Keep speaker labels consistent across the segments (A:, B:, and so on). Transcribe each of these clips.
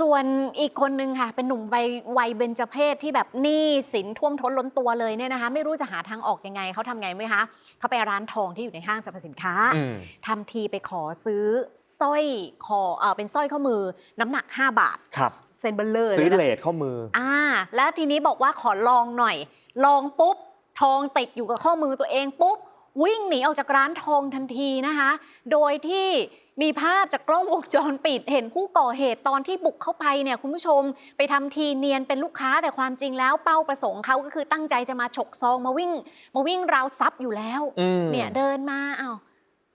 A: ส่วนอีกคนนึงค่ะ เป็นหนุ่มวัยวัยเบญจเพศที่แบบหนี้สินท่วมท้นล้นตัวเลยเนี่ยนะคะ ไม่รู้จะหาทางออกยังไงเขาทำไงไหมคะเขาไปร้านทองที่อยู่ในห้างสรรพสินค้า
B: อืม
A: ทำทีไปขอซื้อสร้อยคอเออเป็นสร้อยข้อมือน้ำหนัก 5 บาท
B: ครับ
A: เซนเบลเลอร์
B: ซื้อ
A: เลย
B: เล
A: นะ
B: ทข้อมือ
A: อ่า แล้วทีนี้บอกว่าขอลองหน่อย ลองปุ๊บ ทองติดอยู่กับข้อมือตัวเองปุ๊บ วิ่งหนีออกจากร้านทองทันทีนะคะ โดยที่มีภาพจากกล้องวงจรปิด เห็นผู้ก่อเหตุตอนที่บุกเข้าไปเนี่ยคุณผู้ชม ไปทำทีเนียนเป็นลูกค้าแต่ความจริงแล้วเป้าประสงค์เขาก็คือตั้งใจจะมาฉกซองมาวิ่ง มาวิ่งราวทรัพย์อยู่แล้ว
B: อืม
A: เนี่ยเดินมาอ้าว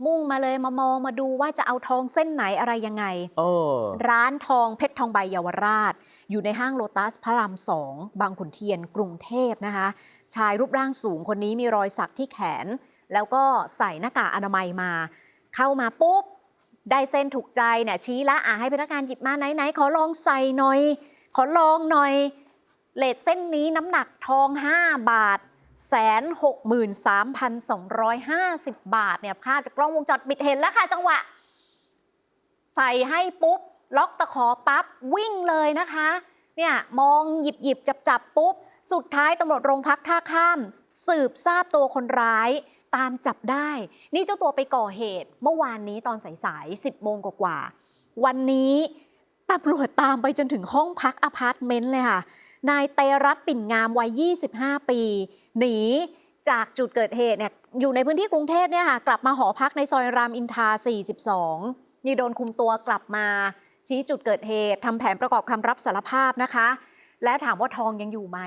A: มุ่งมาเลยมามองมาดูว่าจะเอาทองเส้นไหนอะไรยังไง
B: เออ
A: ร้านทองเพชรทองใบเยาวราช อยู่ในห้างโลตัสพระรามสองบางขุนเทียนกรุงเทพนะคะ ชายรูปร่างสูงคนนี้มีรอยสักที่แขน แล้วก็ใส่หน้ากากอนามัยมา เข้ามาปุ๊บ ได้เส้นถูกใจเนี่ยชี้ละอะให้พนักงานหยิบมาไหนๆขอลองใส่หน่อย ขอลองหน่อยเลทเส้นนี้น้ำหนักทอง 5 บาทแสนหกหมื่นสามพันสองร้อยห้าสิบบาทเนี่ยภาพจากกล้องวงจรปิดเห็นแล้วค่ะจังหวะ ใส่ให้ปุ๊บ ล็อกตะขอปั๊บ วิ่งเลยนะคะ เนี่ยมองหยิบหยิบจับจับปุ๊บ สุดท้ายตำรวจโรงพักท่าข้าม สืบทราบตัวคนร้าย ตามจับได้ นี่เจ้าตัวไปก่อเหตุ เมื่อวานนี้ตอนสายๆ10โมงกว่าๆวันนี้ตำรวจตามไปจนถึงห้องพักอพาร์ตเมนต์เลยค่ะ นายเตรัตน์ปิ่นงามวัย 25 ปี หนีจากจุดเกิดเหตุเนี่ยอยู่ในพื้นที่กรุงเทพเนี่ยค่ะ กลับมาหอพักในซอยรามอินทรา 42 นี่โดนคุมตัวกลับมา ชี้จุดเกิดเหตุทำแผนประกอบคำรับสารภาพนะคะ แล้วถามว่าทองยังอยู่ไหม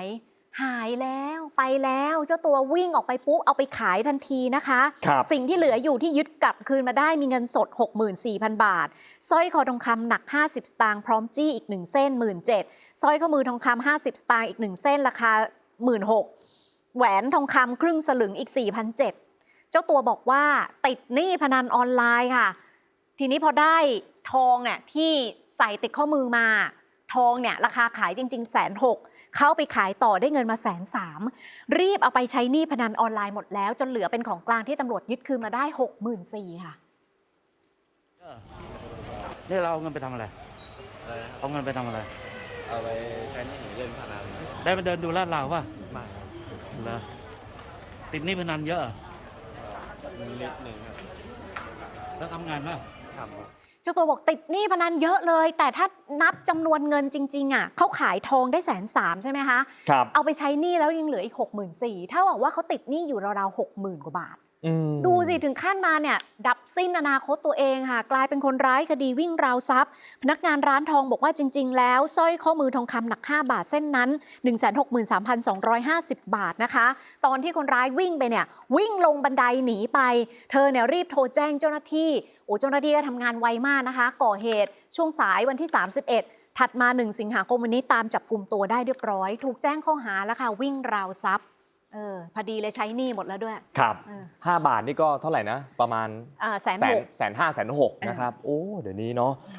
A: หายแล้วไปแล้วเจ้าตัววิ่งออกไปปุ๊บเอาไปขายทันทีนะคะ
B: ครับ
A: สิ่งที่เหลืออยู่ที่ยึดกลับคืนมาได้มีเงินสด 64,000 บาทสร้อยคอทองคำหนัก 50 สตางค์พร้อมจี้อีก 1 เส้น 17,000สร้อยข้อมือทองคำ50 สตางค์อีก 1 เส้น ราคา 16,000แหวนทองคำครึ่งสลึงอีก 4,700เจ้าตัวบอกว่าติดหนี้พนันออนไลน์ค่ะ ทีนี้พอได้ทองเนี่ยที่ใส่ติดข้อมือมา ทองเนี่ยราคาขายจริงๆแสนหกเขาไปขายต่อได้เงินมาแสนสามรีบเอาไปใช้หนี้พนันออนไลน์หมดแล้ว จนเหลือเป็นของกลางที่ตำรวจยึดคืนมาได้6 4 0 0 0ค่ะ
C: นี่เราเอาเงินไปทำอะไร
D: อะไรนะ
C: เอาเงินไปทำอะไร
D: เอาไปใช้หนี้เล่นพนัน
C: ได้มาเดินดูลาดราวป่ะ
D: มากครับ
C: เหรอติดหนี้พนันเยอะเหรอ
D: นิดหนึ่งครับ
C: แล้วทำงานป่ะ
D: ทำครับ
A: เจ้าตัวบอกติดหนี้พนันเยอะเลย แต่ถ้านับจำนวนเงินจริง ๆอะเขาขายทองได้แสนสามใช่ไหมคะ
B: ครับ
A: เอาไปใช้หนี้แล้วยังเหลืออีก6 4 0 0 0ถ้าบอกว่าเขาติดหนี้อยู่ราวๆ6 0,000กว่าบาท
B: อืม
A: ดูสิถึงขั้นมาเนี่ยดับสิ้นอนาคตตัวเองค่ะ กลายเป็นคนร้ายคดีวิ่งราวทรัพย์ พนักงานร้านทองบอกว่าจริง ๆ แล้วสร้อยข้อมือทองคำหนัก 5 บาทเส้นนั้น 163,250 บาทนะคะ ตอนที่คนร้ายวิ่งไปเนี่ยวิ่งลงบันไดหนีไป เธอเนี่ยรีบโทรแจ้งเจ้าหน้าที่โอ้เจ้าหน้าที่ก็ทำงานไวมากนะคะ ก่อเหตุช่วงสายวันที่ 31ถัดมา 1 สิงหาคมวันนี้ตามจับกลุ่มตัวได้เรียบร้อย ถูกแจ้งข้อหาแล้วค่ะวิ่งราวทรัพย์ เออพอดีเลยใช้หนี้หมดแล้วด้วย
B: ครับ
A: เออ
B: ห้าบาทนี่ก็เท่าไหร่นะ ประมาณ
A: อ่าแสน
B: แส
A: ห
B: น
A: ก
B: แสนห้าแสนหกนะครับ โอ้ เดี๋ยวนี้เนาะ